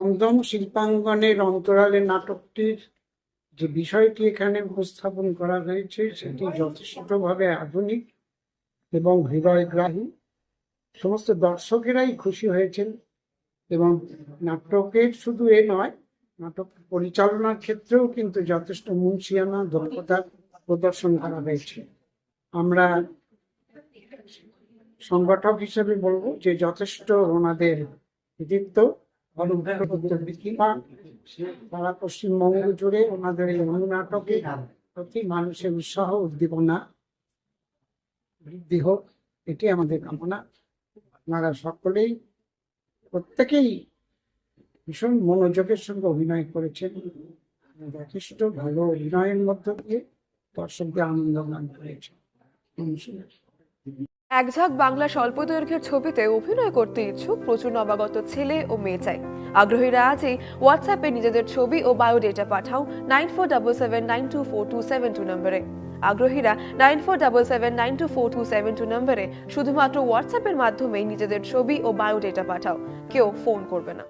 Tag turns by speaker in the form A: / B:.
A: দমদম শিল্পাঙ্গনের অন্তরালে নাটকটির যে বিষয়টি এখানে উপস্থাপন করা হয়েছে সেটি যথেষ্টভাবে আধুনিক এবং হৃদয়গ্রাহী। সমস্ত দর্শকেরাই খুশি হয়েছেন এবং নাটকের শুধু এ নয় নাটক পরিচালনার ক্ষেত্রেও কিন্তু যথেষ্ট মুন্সিয়ানা দক্ষতা প্রদর্শন করা হয়েছে। আমরা সংগঠক হিসেবে বলব যে যথেষ্ট ওনাদের কৃতিত্ব। সারা পশ্চিমবঙ্গ জুড়ে ওনাদের এই অনুনাটকে প্রতি মানুষের উৎসাহ, উদ্দীপনা বৃদ্ধি হোক, এটি আমাদের কামনা। আপনারা সকলেই প্রত্যেকেই ভীষণ মনোযোগের সঙ্গে অভিনয় করেছেন। যথেষ্ট ভালো অভিনয়ের মধ্য দিয়ে দর্শকদের আনন্দ দান করেছেন। নমস্কার
B: এক ঝাঁক বাংলা স্বল্প দৈর্ঘ্যের ছবিতে অভিনয় করতে ইচ্ছুক প্রচুর নবাগত ছেলে ও মেয়ে চাই। আগ্রহীরা আজই হোয়াটসঅ্যাপে নিজেদের ছবি ও বায়োডেটা পাঠাও nine four double seven nine two four two seven two নম্বরে। আগ্রহীরা nine four double seven nine two four two seven two নম্বরে শুধুমাত্র হোয়াটসঅ্যাপের মাধ্যমে নিজেদের ছবি ও বায়োডেটা পাঠাও। কেউ ফোন করবে না।